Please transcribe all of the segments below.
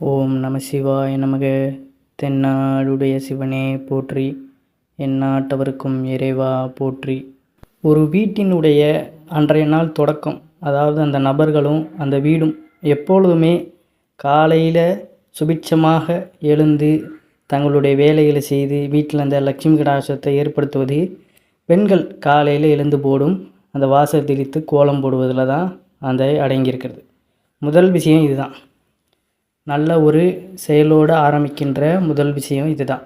ஓம் நம சிவாய நமக. தென்னாடுடைய சிவனே போற்றி. எந்நாட்டவருக்கும் இறைவா போற்றி. ஒரு வீட்டினுடைய அன்றைய நாள் தொடக்கம் அதாவது அந்த நபர்களும் அந்த வீடும் எப்பொழுதுமே காலையில் சுபிட்சமாக எழுந்து தங்களுடைய வேலைகளை செய்து வீட்டில் அந்த லட்சுமி கடாசத்தை ஏற்படுத்துவது பெண்கள் காலையில் எழுந்து போடும் அந்த வாசல் திரித்து கோலம் போடுவதில் தான் அந்த அடங்கியிருக்கிறது. முதல் விஷயம் இதுதான். நல்ல ஒரு செயலோடு ஆரம்பிக்கின்ற முதல் விஷயம் இதுதான்.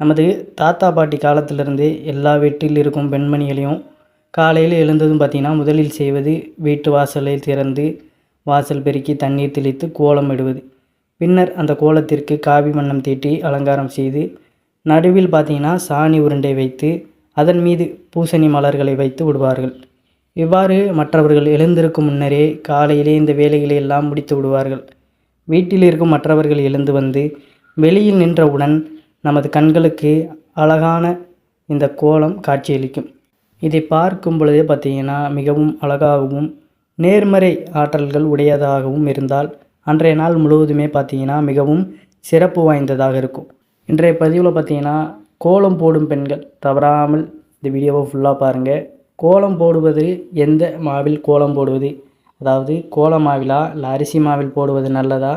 நமது தாத்தா பாட்டி காலத்திலிருந்து எல்லா வீட்டில் இருக்கும் பெண்மணிகளையும் காலையில் எழுந்ததும் பார்த்திங்கன்னா முதலில் செய்வது வீட்டு வாசலை திறந்து வாசல் பெருக்கி தண்ணீர் தெளித்து கோலம் இடுவது. பின்னர் அந்த கோலத்திற்கு காவி வண்ணம் தீட்டி அலங்காரம் செய்து நடுவில் பார்த்திங்கன்னா சாணி உருண்டை வைத்து அதன் மீது பூசணி மலர்களை வைத்து விடுவார்கள். இவ்வாறு மற்றவர்கள் எழுந்திருக்கும் முன்னரே காலையிலே இந்த வேலைகளை எல்லாம் முடித்து விடுவார்கள். வீட்டில் இருக்கும் மற்றவர்கள் எழுந்து வந்து வெளியில் நின்றவுடன் நமது கண்களுக்கு அழகான இந்த கோலம் காட்சியளிக்கும். இதை பார்க்கும் பொழுதே பார்த்தீங்கன்னா மிகவும் அழகாகவும் நேர்மறை ஆற்றல்கள் உடையதாகவும் இருந்தால் அன்றைய நாள் முழுவதுமே பார்த்தீங்கன்னா மிகவும் சிறப்பு வாய்ந்ததாக இருக்கும். இன்றைய பதிவில் பார்த்தீங்கன்னா கோலம் போடும் பெண்கள் தவறாமல் இந்த வீடியோவை ஃபுல்லாக பாருங்கள் கோலம் போடுவது எந்த மாவில் கோலம் போடுவது? அதாவது கோல மாவிலா இல்லை அரிசி மாவில் போடுவது நல்லதா?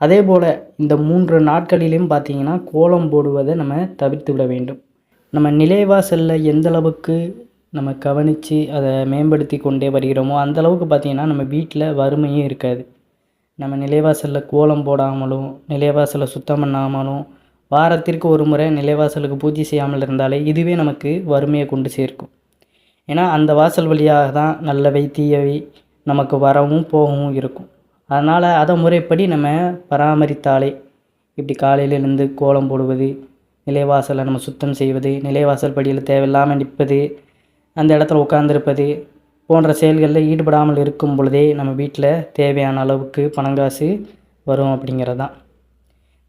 அதே போல் இந்த மூன்று நாட்களிலும் பார்த்தீங்கன்னா கோலம் போடுவதை நம்ம தவிர்த்து விட வேண்டும். நம்ம நிலைவாசலில் எந்தளவுக்கு நம்ம கவனித்து அதை மேம்படுத்தி கொண்டே வருகிறோமோ அந்த அளவுக்கு பார்த்திங்கன்னா நம்ம வீட்டில் வறுமையும் இருக்காது. நம்ம நிலைவாசலில் கோலம் போடாமலும் நிலைவாசலை சுத்தம் பண்ணாமலும் வாரத்திற்கு ஒரு முறை நிலைவாசலுக்கு பூஜை செய்யாமல் இருந்தாலே இதுவே நமக்கு வறுமையை கொண்டு சேர்க்கும். ஏன்னா அந்த வாசல் வழியாக தான் நல்லவை தீயவை நமக்கு வரவும் போகவும் இருக்கும். அதனால் அதை முறைப்படி நம்ம பராமரித்தாலே இப்படி காலையில் எழுந்து கோலம் போடுவது நிலைவாசலை நம்ம சுத்தம் செய்வது நிலைவாசல் படியில் தேவையில்லாமல் நிற்பது அந்த இடத்துல உட்காந்துருப்பது போன்ற செயல்களில் ஈடுபடாமல் இருக்கும் பொழுதே நம்ம வீட்டில் தேவையான அளவுக்கு பணங்காசு வரும் அப்படிங்கிறது தான்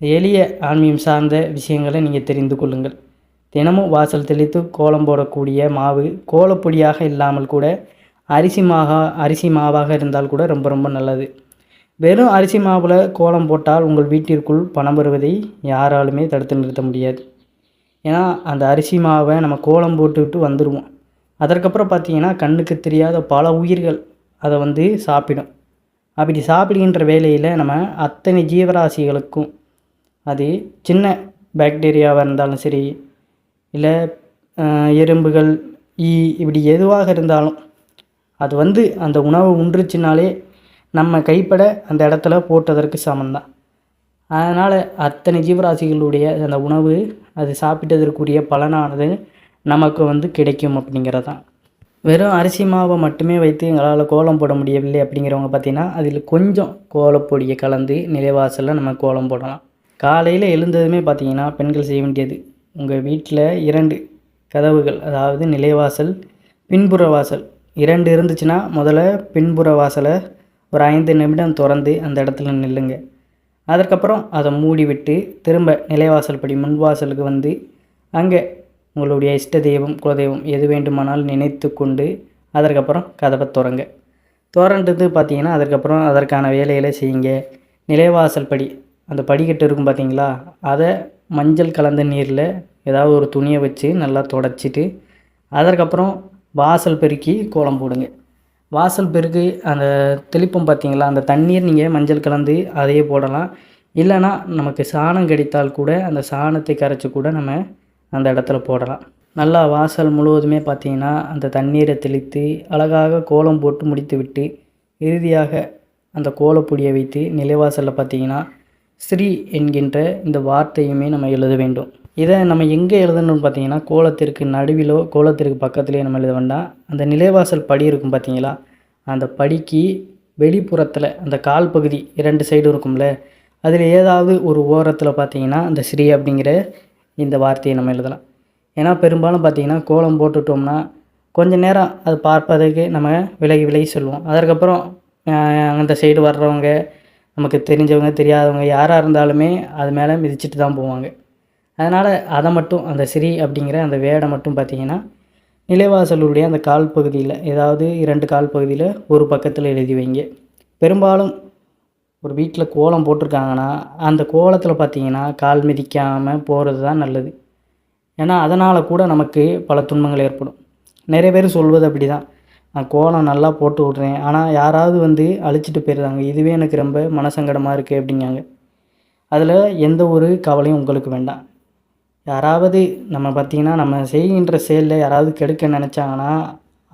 எளிய ஆன்மீகம் சார்ந்த விஷயங்களை நீங்கள் தெரிந்து கொள்ளுங்கள். தினமும் வாசல் தெளித்து கோலம் போடக்கூடிய மாவு கோலப்பொடியாக இல்லாமல் கூட அரிசி மாகா அரிசி மாவாக இருந்தால் கூட ரொம்ப ரொம்ப நல்லது. வெறும் அரிசி மாவில் கோலம் போட்டால் உங்கள் வீட்டிற்குள் பணம் வருவதை யாராலுமே தடுத்து நிறுத்த முடியாது. ஏன்னா அந்த அரிசி மாவை நம்ம கோலம் போட்டுவிட்டு வந்துடுவோம் அதற்கப்புறம் பார்த்தீங்கன்னா கண்ணுக்கு தெரியாத பல உயிர்கள் அதை வந்து சாப்பிடும். அப்படி சாப்பிடுகின்ற வேலையில் நம்ம அத்தனை ஜீவராசிகளுக்கும் அது சின்ன பாக்டீரியாவாக இருந்தாலும் சரி இல்லை எறும்புகள் ஈ இப்படி எதுவாக இருந்தாலும் அது வந்து அந்த உணவை உன்றுச்சுனாலே நம்ம கைப்பட அந்த இடத்துல போட்டதற்கு சமந்தான். அதனால் அத்தனை ஜீவராசிகளுடைய அந்த உணவு அது சாப்பிட்டதற்குரிய பலனானது நமக்கு வந்து கிடைக்கும் அப்படிங்கிறது தான் வெறும் அரிசி மாவை மட்டுமே வைத்து எங்களால் கோலம் போட முடியவில்லை அப்படிங்கிறவங்க பார்த்திங்கன்னா அதில் கொஞ்சம் கோலப்பொடியை கலந்து நிலைவாசலில் நம்ம கோலம் போடலாம். காலையில் எழுந்ததுமே பார்த்திங்கன்னா பெண்கள் செய்ய வேண்டியது உங்கள் வீட்டில் இரண்டு கதவுகள் அதாவது நிலைவாசல் பின்புற வாசல். இரண்டு இருந்துச்சுன்னா முதல்ல பின்புற வாசலை ஒரு ஐந்து நிமிடம் திறந்து அந்த இடத்துல நில்லுங்க. அதற்கப்புறம் அதை மூடிவிட்டு திரும்ப நிலைவாசல் படி முன்வாசலுக்கு வந்து அங்கே உங்களுடைய இஷ்ட தெய்வம் குலதெய்வம் எது வேண்டுமானாலும் நினைத்து கொண்டு அதற்கப்புறம் கதவை திறங்க. திறந்துட்டு பார்த்தீங்கன்னா அதற்கப்புறம் அதற்கான வேலைகளை செய்யுங்க. நிலைவாசல் படி அந்த படிக்கட்டு இருக்கும் பார்த்தீங்களா? அதை மஞ்சள் கலந்த நீரில் ஏதாவது ஒரு துணியை வச்சு நல்லா தொடச்சிட்டு அதற்கப்புறம் வாசல் பெருக்கி கோலம் போடுங்க. வாசல் பெருக்கு அந்த தெளிப்பம் பார்த்தீங்களா? அந்த தண்ணீர் நீங்கள் மஞ்சள் கலந்து அதையே போடலாம். இல்லைன்னா நமக்கு சாணம் கிடைத்தால் கூட அந்த சாணத்தை கரைச்சி கூட நம்ம அந்த இடத்துல போடலாம். நல்லா வாசல் முழுவதுமே பார்த்திங்கன்னா அந்த தண்ணீரை தெளித்து அழகாக கோலம் போட்டு முடித்து விட்டு இறுதியாக அந்த கோலப்பொடியை வைத்து நிலைவாசலில் பார்த்தீங்கன்னா ஸ்ரீ என்கின்ற இந்த வார்த்தையுமே நம்ம எழுத வேண்டும். இதை நம்ம எங்கே எழுதணும்னு பார்த்தீங்கன்னா கோலத்திற்கு நடுவிலோ கோலத்திற்கு பக்கத்துலேயோ நம்ம எழுத வேண்டாம். அந்த நிலைவாசல் படி இருக்கும் பார்த்தீங்களா? அந்த படிக்கு வெளிப்புறத்தில் அந்த கால் பகுதி இரண்டு சைடும் இருக்கும்ல அதில் ஏதாவது ஒரு ஓரத்தில் பார்த்தீங்கன்னா அந்த ஸ்ரீ அப்படிங்கிற இந்த வார்த்தையை நம்ம எழுதலாம். ஏன்னா பெரும்பாலும் பார்த்தீங்கன்னா கோலம் போட்டுட்டோம்னா கொஞ்ச நேரம் அது பார்ப்பதற்கு நம்ம விலகி விலகி சொல்லுவோம் அதற்கப்புறம் அந்த சைடு வர்றவங்க நமக்கு தெரிஞ்சவங்க தெரியாதவங்க யாராக இருந்தாலுமே அது மேலே மிதிச்சிட்டு தான் போவாங்க. அதனால் அதை மட்டும் அந்த ஸ்ரீ அப்படிங்கிற அந்த வேடை மட்டும் பார்த்திங்கன்னா நிலைவாசலுடைய அந்த கால் பகுதியில் ஏதாவது இரண்டு கால் பகுதியில் ஒரு பக்கத்தில் எழுதி வைங்க. பெரும்பாலும் ஒரு வீட்டில் கோலம் போட்டிருக்காங்கன்னா அந்த கோலத்தில் பார்த்தீங்கன்னா கால் மிதிக்காமல் போகிறது தான் நல்லது. ஏன்னா அதனால் கூட நமக்கு பல துன்பங்கள் ஏற்படும். நிறைய பேர் சொல்வது அப்படி தான் நான் கோலம் நல்லா போட்டு விட்றேன். ஆனால் யாராவது வந்து அழிச்சிட்டு போயிடுறாங்க இதுவே எனக்கு ரொம்ப மனசங்கடமாக இருக்குது அப்படிங்காங்க அதில் எந்த ஒரு கவலையும் உங்களுக்கு வேண்டாம். யாராவது நம்ம பார்த்திங்கன்னா நம்ம செய்கின்ற செயலில் யாராவது கெடுக்க நினச்சாங்கன்னா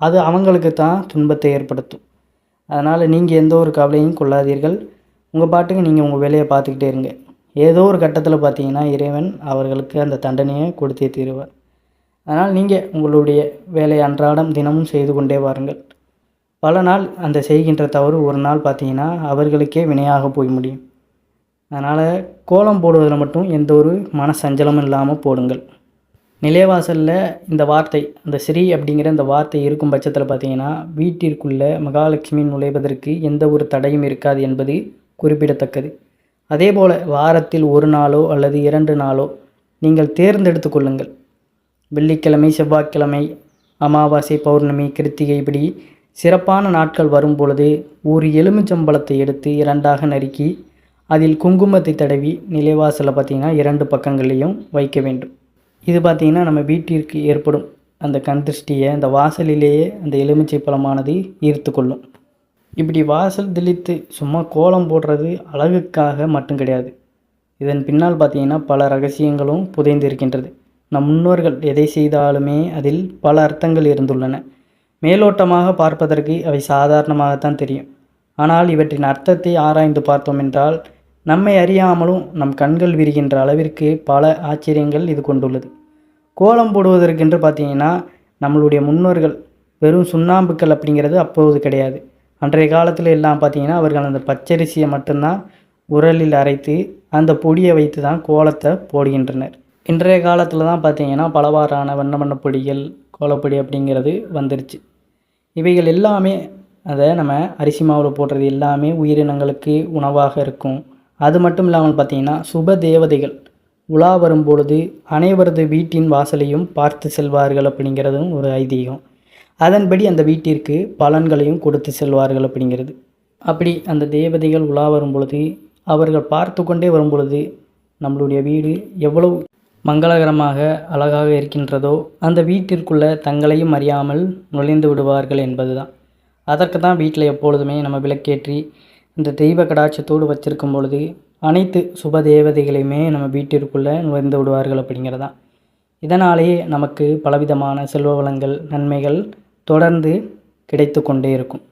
அது அவங்களுக்கு தான் துன்பத்தை ஏற்படுத்தும். அதனால் நீங்கள் எந்த ஒரு கவலையும் கொள்ளாதீர்கள். உங்கள் பாட்டுக்கு நீங்கள் உங்கள் வேலையை பார்த்துக்கிட்டே இருங்க. ஏதோ ஒரு கட்டத்தில் பார்த்தீங்கன்னா இறைவன் அவர்களுக்கு அந்த தண்டனையை கொடுத்தே தீருவார். அதனால் நீங்கள் உங்களுடைய வேலையை அன்றாடம் தினமும் செய்து கொண்டே வாருங்கள். பல நாள் அந்த செய்கின்ற தவறு ஒரு நாள் பார்த்தீங்கன்னா அவர்களுக்கே வினையாக போய் முடியும். அதனால் கோலம் போடுவதில் மட்டும் எந்த ஒரு மன சஞ்சலமும் இல்லாமல் போடுங்கள். நிலைவாசலில் இந்த வார்த்தை அந்த ஸ்ரீ அப்படிங்கிற இந்த வார்த்தை இருக்கும் பட்சத்தில் பார்த்தீங்கன்னா வீட்டிற்குள்ளே மகாலட்சுமி நுழைவதற்கு எந்த ஒரு தடையும் இருக்காது என்பது குறிப்பிடத்தக்கது. அதே போல் வாரத்தில் ஒரு நாளோ அல்லது இரண்டு நாளோ நீங்கள் தேர்ந்தெடுத்து கொள்ளுங்கள். வெள்ளிக்கிழமை செவ்வாய்க்கிழமை அமாவாசை பௌர்ணமி கிருத்திகை இப்படி சிறப்பான நாட்கள் வரும் பொழுது ஒரு எலுமிச்சம்பழத்தை எடுத்து இரண்டாக நறுக்கி அதில் குங்குமத்தை தடவி நிலைவாசலில் பார்த்திங்கன்னா இரண்டு பக்கங்களையும் வைக்க வேண்டும். இது பார்த்திங்கன்னா நம்ம வீட்டிற்கு ஏற்படும் அந்த கண் திருஷ்டியை அந்த வாசலிலேயே அந்த எலுமிச்சை பழமானது ஈர்த்து கொள்ளும். இப்படி வாசல் தெளித்து சும்மா கோலம் போடுறது அழகுக்காக மட்டும் கிடையாது. இதன் பின்னால் பார்த்தீங்கன்னா பல ரகசியங்களும் புதைந்து இருக்கின்றது நம் முன்னோர்கள் எதை செய்தாலுமே அதில் பல அர்த்தங்கள் இருந்துள்ளன. மேலோட்டமாக பார்ப்பதற்கு அவை சாதாரணமாகத்தான் தெரியும். ஆனால் இவற்றின் அர்த்தத்தை ஆராய்ந்து பார்த்தோம் என்றால் நம்மை அறியாமலும் நம் கண்கள் விரிகின்ற அளவிற்கு பல ஆச்சரியங்கள் இது கொண்டுள்ளது. கோலம் போடுவதற்கென்று பார்த்தீங்கன்னா நம்மளுடைய முன்னோர்கள் வெறும் சுண்ணாம்புக்கள் அப்படிங்கிறது அப்போது கிடையாது. அன்றைய காலத்தில் எல்லாம் பார்த்தீங்கன்னா அவர்கள் அந்த பச்சரிசியை மட்டும்தான் உரலில் அரைத்து அந்த பொடியை வைத்து தான் கோலத்தை போடுகின்றனர். இன்றைய காலத்தில் தான் பார்த்தீங்கன்னா பலவாறான வண்ண வண்ண பொடிகள் கோலப்பொடி அப்படிங்கிறது வந்துருச்சு. இவைகள் எல்லாமே அதை நம்ம அரிசி மாவில் போடுறது எல்லாமே உயிரினங்களுக்கு உணவாக இருக்கும். அது மட்டும் இல்லாமல் பார்த்தீங்கன்னா சுப தேவதைகள் உலா வரும்பொழுது அனைவரது வீட்டின் வாசலையும் பார்த்து செல்வார்கள் அப்படிங்கிறதும் ஒரு ஐதீகம். அதன்படி அந்த வீட்டிற்கு பலன்களையும் கொடுத்து செல்வார்கள் அப்படிங்கிறது. அப்படி அந்த தேவதைகள் உலா வரும்பொழுது அவர்கள் பார்த்து கொண்டே வரும்பொழுது நம்மளுடைய வீடு எவ்வளவு மங்களகரமாக அழகாக இருக்கின்றதோ அந்த வீட்டிற்குள்ளே தங்களையும் அறியாமல் நுழைந்து விடுவார்கள் என்பதுதான். அதற்கு தான் வீட்டில் எப்பொழுதுமே நம்ம விளக்கேற்றி இந்த தெய்வ கடாட்சத்தோடு வச்சிருக்கும் பொழுது அனைத்து சுப தேவதைகளையுமே நம்ம வீட்டிற்குள்ளே நுழைந்து விடுவார்கள் அப்படிங்கிறதான். இதனாலேயே நமக்கு பலவிதமான செல்வ வளங்கள் நன்மைகள் தொடர்ந்து கிடைத்து கொண்டே இருக்கும்.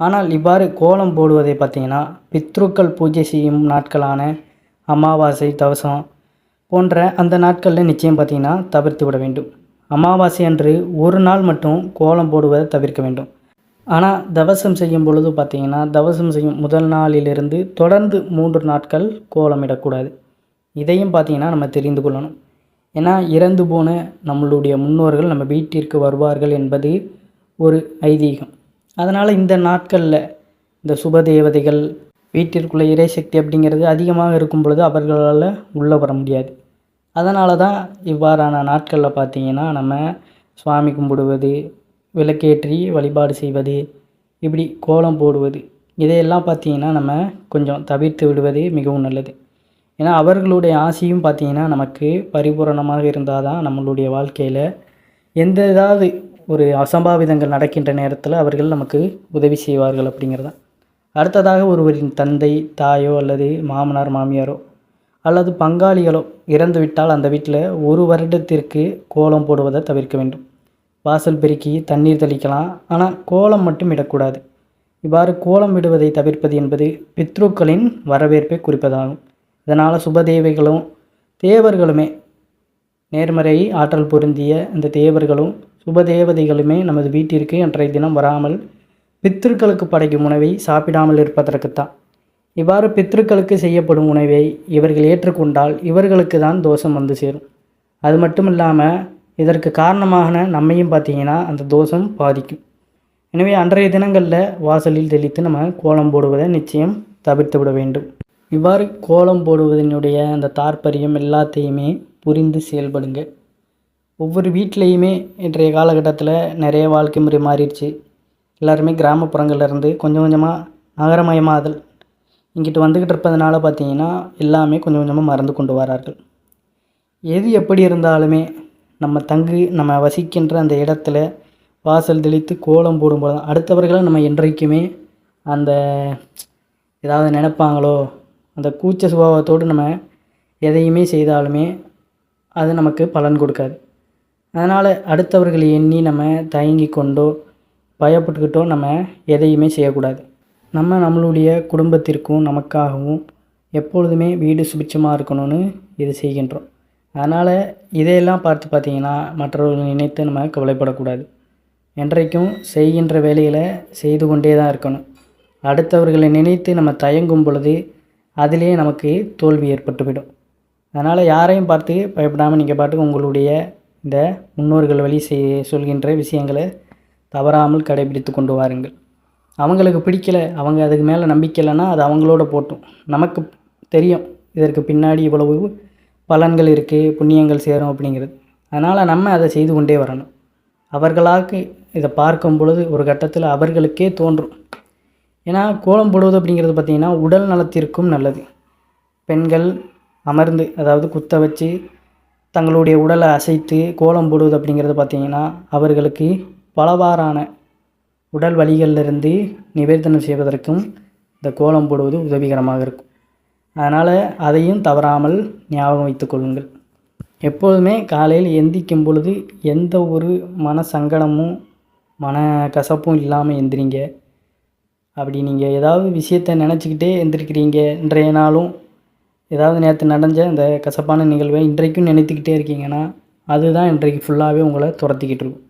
ஆனால் இவ்வாறு கோலம் போடுவதை பார்த்திங்கன்னா பித்ருக்கள் பூஜை செய்யும் நாட்களான அமாவாசை தவசம் போன்ற அந்த நாட்களில் நிச்சயம் பார்த்திங்கன்னா தவிர்த்து விட வேண்டும். அமாவாசை அன்று ஒரு நாள் மட்டும் கோலம் போடுவதை தவிர்க்க வேண்டும். ஆனால் தவசம் செய்யும் பொழுது பார்த்திங்கன்னா தவசம் செய்யும் முதல் நாளிலிருந்து தொடர்ந்து மூன்று நாட்கள் கோலமிடக்கூடாது இதையும் பார்த்திங்கன்னா நம்ம தெரிந்து கொள்ளணும். ஏன்னா இறந்து போன நம்மளுடைய முன்னோர்கள் நம்ம வீட்டிற்கு வருவார்கள் என்பது ஒரு ஐதீகம். அதனால் இந்த நாட்களில் இந்த சுப தேவதைகள் வீட்டிற்குள்ளே இறைசக்தி அப்படிங்கிறது அதிகமாக இருக்கும் பொழுது அவர்களால் உள்ளே வர முடியாது. அதனால தான் இவ்வாறான நாட்களில் பார்த்திங்கன்னா நம்ம சுவாமி கும்பிடுவது விளக்கேற்றி வழிபாடு செய்வது இப்படி கோலம் போடுவது இதையெல்லாம் பார்த்திங்கன்னா நம்ம கொஞ்சம் தவிர்த்து விடுவது மிகவும் நல்லது. ஏன்னா அவர்களுடைய ஆசையும் பார்த்திங்கன்னா நமக்கு பரிபூரணமாக இருந்தால் தான் நம்மளுடைய வாழ்க்கையில் எந்த ஏதாவது ஒரு அசம்பாவிதங்கள் நடக்கின்ற நேரத்தில் அவர்கள் நமக்கு உதவி செய்வார்கள் அப்படிங்கிறதான். அடுத்ததாக ஒருவரின் தந்தை தாயோ அல்லது மாமனார் மாமியாரோ அல்லது பங்காளிகளோ இறந்துவிட்டால் அந்த வீட்டில் ஒரு வருடத்திற்கு கோலம் போடுவதை தவிர்க்க வேண்டும். வாசல் பெருக்கி தண்ணீர் தெளிக்கலாம். ஆனால் கோலம் மட்டும் இடக்கூடாது. இவ்வாறு கோலம் விடுவதை தவிர்ப்பது என்பது பித்ருக்களின் வரவேற்பை குறிப்பதாகும். இதனால் சுபதேவைகளும் தேவர்களுமே நேர்மறை ஆற்றல் பொருந்திய இந்த தேவர்களும் சுபதேவதைகளுமே நமது வீட்டிற்கு அன்றைய தினம் வராமல் பித்ருக்களுக்கு படைக்கும் உணவை சாப்பிடாமல் இருப்பதற்குத்தான். இவ்வாறு பித்ருக்களுக்கு செய்யப்படும் உணவை இவர்கள் ஏற்றுக்கொண்டால் இவர்களுக்கு தான் தோஷம் வந்து சேரும். அது மட்டும் இல்லாமல் இதற்கு காரணமான நம்மையும் பார்த்தீங்கன்னா அந்த தோஷம் பாதிக்கும். எனவே அன்றைய தினங்களில் வாசலில் தெளித்து நம்ம கோலம் போடுவதை நிச்சயம் தவிர்த்து விட வேண்டும். இவ்வாறு கோலம் போடுவதனுடைய அந்த தாற்பயம் எல்லாத்தையுமே புரிந்து செயல்படுங்க ஒவ்வொரு வீட்லேயுமே இன்றைய காலகட்டத்தில் நிறைய வாழ்க்கை முறை மாறிடுச்சு. எல்லாருமே கிராமப்புறங்கள்லேருந்து கொஞ்சம் கொஞ்சமாக நகரமயமாதல் இங்கிட்டு வந்துக்கிட்டு இருப்பதனால பார்த்தீங்கன்னா எல்லாமே கொஞ்சம் கொஞ்சமாக மறந்து கொண்டு வரார்கள். எது எப்படி இருந்தாலுமே நம்ம தங்கு நம்ம வசிக்கின்ற அந்த இடத்துல வாசல் தெளித்து கோலம் போடும்போது தான் அடுத்தவர்களை நம்ம என்றைக்குமே அந்த ஏதாவது நினைப்பாங்களோ அந்த கூச்ச சுபாவத்தோடு நம்ம எதையுமே செய்தாலுமே அது நமக்கு பலன் கொடுக்காது. அதனால் அடுத்தவர்களை எண்ணி நம்ம தயங்கி கொண்டோ பயப்பட்டுக்கிட்டோ நம்ம எதையுமே செய்யக்கூடாது. நம்ம நம்மளுடைய குடும்பத்திற்கும் நமக்காகவும் எப்பொழுதுமே வீடு சுபிட்சமாக இருக்கணும்னு இது செய்கின்றோம். அதனால் இதையெல்லாம் பார்த்து பார்த்தீங்கன்னா மற்றவர்களை நினைத்து நம்ம கவலைப்படக்கூடாது. என்றைக்கும் செய்கின்ற வேலைகளை செய்து கொண்டே தான் இருக்கணும். அடுத்தவர்களை நினைத்து நம்ம தயங்கும் பொழுது அதிலே நமக்கு தோல்வி ஏற்பட்டுவிடும். அதனால் யாரையும் பார்த்து பயப்படாமல் நீங்கள் பாட்டுக்கு உங்களுடைய இந்த முன்னோர்கள் வழி செய் சொல்கின்ற விஷயங்களை தவறாமல் கடைபிடித்து கொண்டு வாருங்கள். அவங்களுக்கு பிடிக்கல அவங்க அதுக்கு மேலே நம்பிக்கை இல்லைன்னா அது அவங்களோட போட்டும். நமக்கு தெரியும் இதற்கு பின்னாடி இவ்வளவு பலன்கள் இருக்குது புண்ணியங்கள் சேரும் அப்படிங்கிறது. அதனால் நம்ம அதை செய்து கொண்டே வரணும். அவர்களாக்கு இதை பார்க்கும் பொழுது ஒரு கட்டத்தில் அவர்களுக்கே தோன்றும். ஏன்னா கோலம் போடுவது அப்படிங்கிறது பார்த்திங்கன்னா உடல் நலத்திற்கும் நல்லது. பெண்கள் அமர்ந்து அதாவது குத்த வச்சு தங்களுடைய உடலை அசைத்து கோலம் போடுவது அப்படிங்கிறது பார்த்திங்கன்னா அவர்களுக்கு பலவாறான உடல் வலிகளிலிருந்து நிவர்த்தனம் செய்வதற்கும் இந்த கோலம் போடுவது உதவிகரமாக இருக்கும். அதனால் அதையும் தவறாமல் ஞாபகம் வைத்துக்கொள்ளுங்கள் எப்போதுமே காலையில் எந்திக்கும் பொழுது எந்த ஒரு மன சங்கடமும் மன கசப்பும் இல்லாமல் எந்திரிங்க. அப்படி நீங்கள் ஏதாவது விஷயத்தை நினச்சிக்கிட்டே எந்திரிக்கிறீங்க இன்றைய நாளும் ஏதாவது நேற்று நடந்த இந்த கசப்பான நிகழ்வை இன்றைக்கும் நினைத்துக்கிட்டே இருக்கீங்கன்னா அதுதான் இன்றைக்கு ஃபுல்லாகவே உங்களை துரத்திக்கிட்டு இருக்கும்.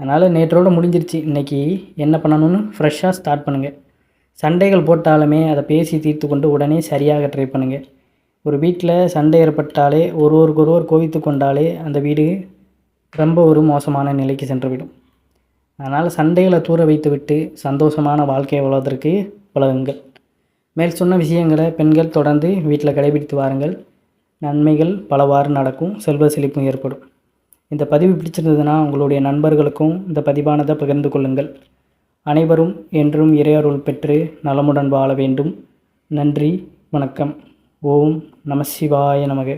அதனால் நேற்றோடு முடிஞ்சிருச்சு. இன்றைக்கி என்ன பண்ணணும்னு ஃப்ரெஷ்ஷாக ஸ்டார்ட் பண்ணுங்கள் சண்டைகள் போட்டாலுமே அதை பேசி தீர்த்து கொண்டு உடனே சரியாக ட்ரை பண்ணுங்கள் ஒரு வீட்டில் சண்டை ஏற்பட்டாலே ஒருவருக்கு ஒருவர் கோவித்து கொண்டாலே அந்த வீடு ரொம்ப ஒரு மோசமான நிலைக்கு சென்றுவிடும். அதனால் சண்டைகளை தூர வைத்துவிட்டு சந்தோஷமான வாழ்க்கையை வாழ்வதற்கு பழகுங்கள். மேல் சொன்ன விஷயங்களை பெண்கள் தொடர்ந்து வீட்டில் கடைபிடித்து வாருங்கள். நன்மைகள் பலவாறு நடக்கும் செல்வ செழிப்பும் ஏற்படும். இந்த பதிவு பிடிச்சிருந்ததுன்னா உங்களுடைய நண்பர்களுக்கும் இந்த பதிவானதை பகிர்ந்து கொள்ளுங்கள். அனைவரும் என்றும் இறையருள் பெற்று நலமுடன் வாழ வேண்டும். நன்றி வணக்கம். ஓம் நம சிவாய நமக.